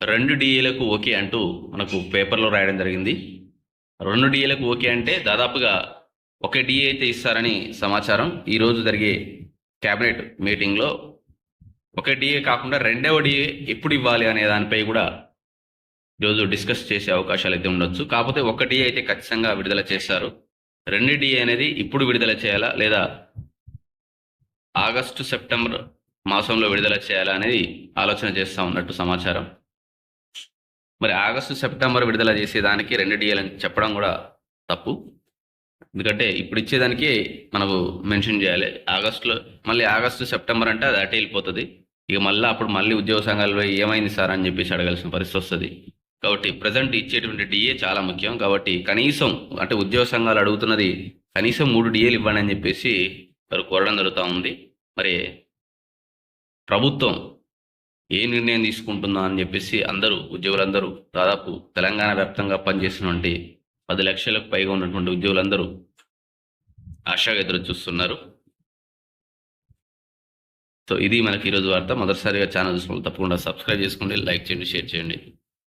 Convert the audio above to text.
రెండు డిఏలకు ఓకే అంటూ మనకు పేపర్లో రాయడం జరిగింది. రెండు డిఏలకు ఓకే అంటే దాదాపుగా ఒక డిఏ అయితే ఇస్తారని సమాచారం. ఈరోజు జరిగే క్యాబినెట్ మీటింగ్లో ఒక డిఏ కాకుండా రెండవ డిఏ ఎప్పుడు ఇవ్వాలి అనే దానిపై కూడా ఈరోజు డిస్కస్ చేసే అవకాశాలు అయితే ఉండొచ్చు. కాకపోతే ఒక డిఏ అయితే ఖచ్చితంగా విడుదల చేస్తారు. రెండు డిఏ అనేది ఇప్పుడు విడుదల చేయాలా లేదా ఆగస్టు సెప్టెంబర్ మాసంలో విడుదల చేయాలా అనేది ఆలోచన చేస్తూ ఉన్నట్టు సమాచారం. మరి ఆగస్టు సెప్టెంబర్ విడుదల చేసేదానికి రెండు డిఏలని చెప్పడం కూడా తప్పు. ఎందుకంటే ఇప్పుడు ఇచ్చేదానికి మనకు మెన్షన్ చేయాలి. ఆగస్టులో మళ్ళీ ఆగస్టు సెప్టెంబర్ అంటే అది అటే వెళ్ళిపోతుంది. ఇక మళ్ళీ అప్పుడు మళ్ళీ ఉద్యోగ సంఘాల్లో ఏమైంది సార్ అని చెప్పేసి అడగాల్సిన పరిస్థితి వస్తుంది. కాబట్టి ప్రజెంట్ ఇచ్చేటువంటి డిఏ చాలా ముఖ్యం. కాబట్టి కనీసం అంటే ఉద్యోగ సంఘాలు అడుగుతున్నది కనీసం మూడు డిఏలు ఇవ్వండి అని చెప్పేసి వారు కోరడం జరుగుతూ ఉంది. మరి ప్రభుత్వం ఏ నిర్ణయం తీసుకుంటుందో అని చెప్పేసి అందరూ ఉద్యోగులందరూ దాదాపు తెలంగాణ వ్యాప్తంగా పనిచేసినటువంటి పది లక్షలకు పైగా ఉన్నటువంటి ఉద్యోగులందరూ ఆశగా ఎదురు చూస్తున్నారు. సో ఇది మనకి ఈరోజు వార్త. మొదటిసారిగా ఛానల్ చూసుకుంటే తప్పకుండా సబ్స్క్రైబ్ చేసుకోండి లైక్ చేయండి షేర్ చేయండి.